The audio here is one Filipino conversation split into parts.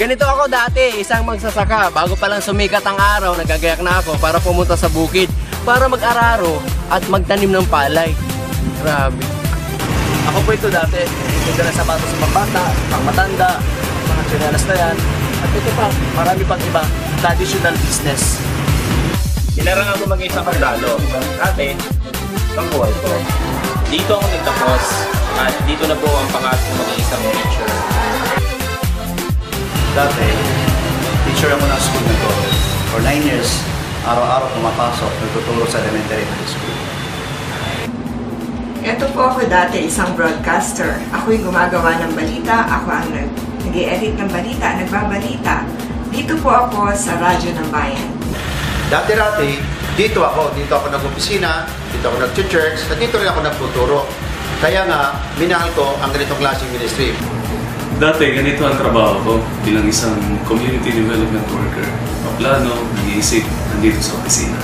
Ganito ako dati, isang magsasaka. Bago pa lang sumikat ang araw, nagagayak na ako para pumunta sa bukid. Para mag-araro at magtanim ng palay. Grabe. Ako po ito dati. Ito na sapatos sa pambata, pang matanda, mga tsinelas na yan. At ito pa, marami pang iba, traditional business. Sinarang ako maging isang kardalo. Dati, ang buhay ko. Dito ako nagtapos at dito na po ang pangarap ko maging isang teacher. Dati, teacher ako ng school na to. For 9 years, araw-araw pumapasok, nagtuturo sa elementary high school. Ito po ako dati isang broadcaster. Ako'y gumagawa ng balita. Ako ang nag nag edit ng balita, nagbabalita. Dito po ako sa Radyo ng Bayan. Dati-dati, dito ako. Dito ako nag-opisina, dito ako nag-church, at dito rin ako nagtuturo. Kaya nga, minahal ko ang ganitong klaseng ministry. Dati, ganito ang trabaho ko bilang isang community development worker. Paplano, nag-iisip, nandito sa opisina.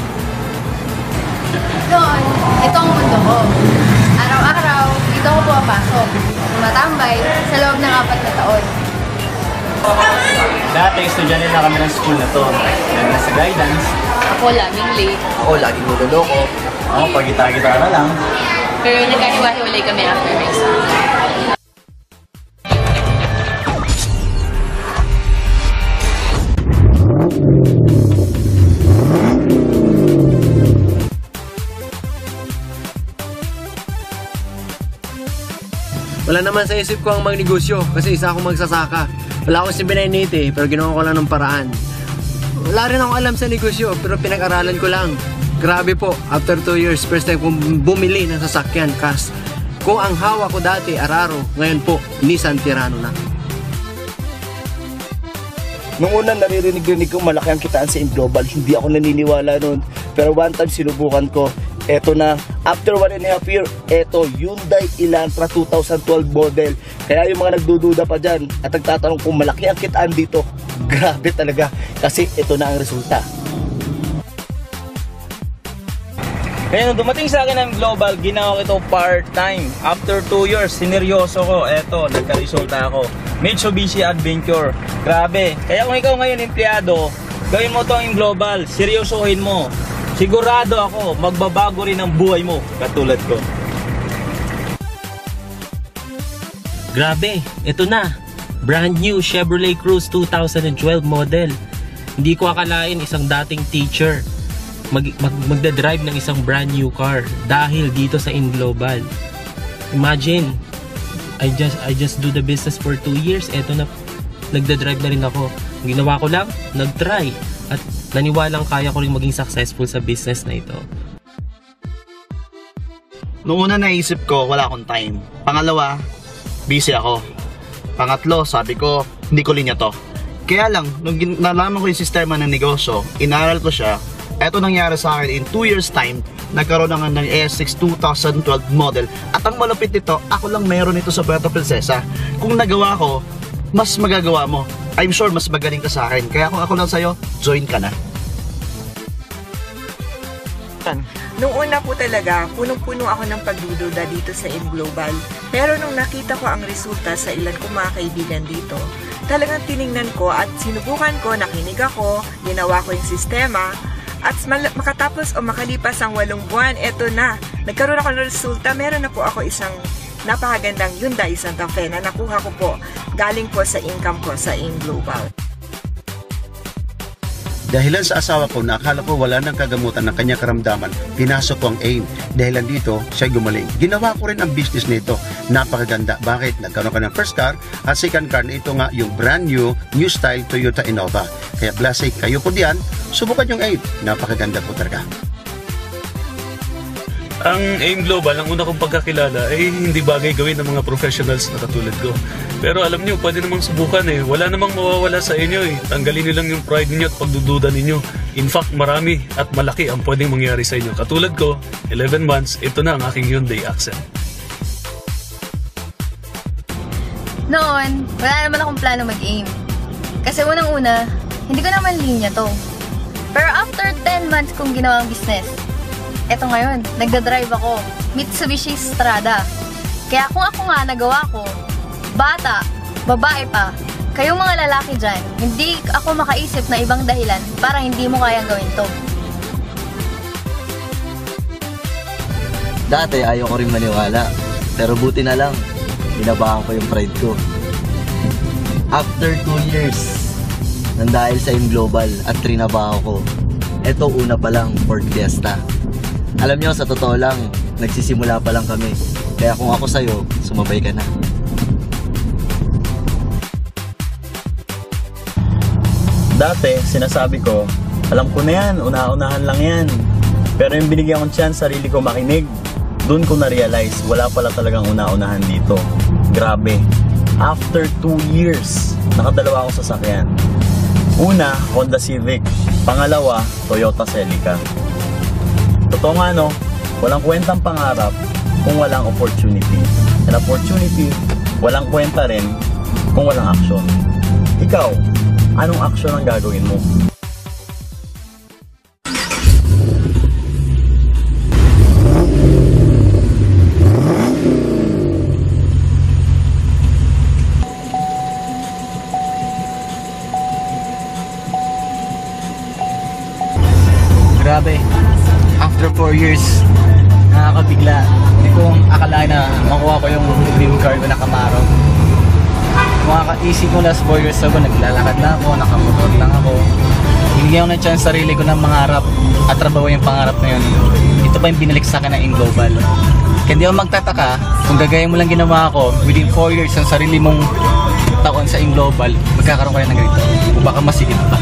Noon, ito ang mundo ko. Araw-araw, dito ako pumapasok. Tumatambay sa loob ng apat na taon. Dati, estudyante na kami ng school na to. Dahil nasa guidance, Ako laging late. Ako, laging niloloko. ako pag gitara-gitara na lang. Pero nagkahiwa-hiwalay kami after my school. Wala naman sa isip ko ang magnegosyo kasi isa akong magsasaka. Wala akong sibinainite pero ginawa ko lang ng paraan. Wala rin akong alam sa negosyo pero pinag-aralan ko lang. Grabe po, after 2 years, first time kong bumili ng sasakyan kas. Kung ang hawak ko dati, Araro, ngayon po, Nissan Tirano na. Nung una naririnig-rinig ko malaki ang kitaan sa Global, hindi ako naniniwala noon. Pero one time sinubukan ko, eto na, after one and a half year, eto, Hyundai Elantra 2012 model. Kaya yung mga nagdududa pa dyan at nagtatanong kung malaki ang kitaan dito, grabe talaga kasi ito na ang resulta. Kaya dumating sa akin ang global, ginawa ko ito part-time. After 2 years, sineryoso ko. Eto, nagka-resulta ako. Mitsubishi Adventure. Grabe. Kaya kung ikaw ngayon empleyado, gawin mo to ang global. Seryosohin mo. Sigurado ako, magbabago rin ang buhay mo. Katulad ko. Grabe, ito na. Brand new Chevrolet Cruze 2012 model. Hindi ko akalain isang dating teacher mag, mag, magdadrive ng isang brand new car dahil dito sa InGlobal. Imagine, I just I just do the business for 2 years. Eto na, nagdadrive na rin ako. Ginawa ko lang, nag-try. At naniwalang kaya ko rin maging successful sa business na ito. Noong una naisip ko, wala akong time. Pangalawa, busy ako. Pangatlo, sabi ko, hindi ko linya to. Kaya lang, nung nalaman ko yung sistema ng negosyo, inaral ko siya, eto nangyari sa akin in 2 years time, nagkaroon na nga ng ES6 2012 model. At ang malupit nito, ako lang meron ito sa Puerto Princesa. Kung nagawa ko, mas magagawa mo. I'm sure mas magaling ka sa akin. Kaya kung ako lang sa'yo, join ka na. Nung una po talaga, punong-puno ako ng pagdududa dito sa InGlobal. Pero nung nakita ko ang resulta sa ilan kong mga kaibigan dito, talagang tiningnan ko at sinubukan ko, nakinig ako, ginawa ko yung sistema, at makatapos o makalipas ang walong buwan, eto na. Nagkaroon ako ng resulta, meron na po ako isang napakagandang Hyundai Santa Fe na nakuha ko po galing po sa income ko sa InGlobal. Dahilan sa asawa ko na akala ko wala nang kagamutan ng kanyang karamdaman, pinasok ko ang AIM. Dahilan dito, siya gumaling. Ginawa ko rin ang business nito. Napakaganda. Bakit? Nagkaroon ka ng first car at second car na ito nga yung brand new, new style Toyota Innova. Kaya blessing kayo po diyan, subukan yung AIM. Napakaganda po talaga. Ang AIM Global, ang una kong pagkakilala ay hindi bagay gawin ng mga professionals na katulad ko. Pero alam niyo, pwede namang subukan eh. Wala namang mawawala sa inyo eh. Tanggalin niyo lang yung pride niyo at pagdududa ninyo. In fact, marami at malaki ang pwedeng mangyari sa inyo. Katulad ko, 11 months, ito na ang aking Hyundai Accent. Noon, wala naman akong plano mag-aim. Kasi unang-una, hindi ko naman linya to. Pero after 10 months kong ginawang business, eto ngayon, nagda-drive ako. Mitsubishi Strada. Kaya kung ako nga nagawa ko, bata, babae pa, kayong mga lalaki dyan, hindi ako makaisip na ibang dahilan para hindi mo kayang gawin to. Dati ayaw ko rin maniwala. Pero buti na lang, binabahan ko yung pride ko. After 2 years, nang dahil sa M Global at trinabaho ko, eto una pa lang Ford Fiesta. Alam nyo, sa totoo lang, nagsisimula pa lang kami. Kaya kung ako sa'yo, sumabay ka na. Dati, sinasabi ko, alam ko na yan, una-unahan lang yan. Pero yung binigyan kong chance, sarili ko makinig, doon ko na-realize, wala pala talagang una-unahan dito. Grabe. After 2 years, nakadalawa akong sasakyan. Una, Honda Civic. Pangalawa, Toyota Celica. Totoo nga no, walang kwentang pangarap kung walang opportunity. And opportunity, walang kwenta rin kung walang action. Ikaw, anong action ang gagawin mo? Grabe. After 4 years, nakakabigla. Hindi ko akalain na makuha ko yung dream car ko na Camaro. Makaka-isip ko last 4 years ago, naglalakad na ako, nakamotor lang ako. Binigyan ko ng chance sarili ko na mangarap at trabaho yung pangarap na yun. Ito pa yung binalik sa akin ng In Global. Kaya hindi ako magtataka kung gagaya mo lang ginawa ko within 4 years ang sarili mong taon sa In Global, magkakaroon ka ng ganito. O baka masigit pa.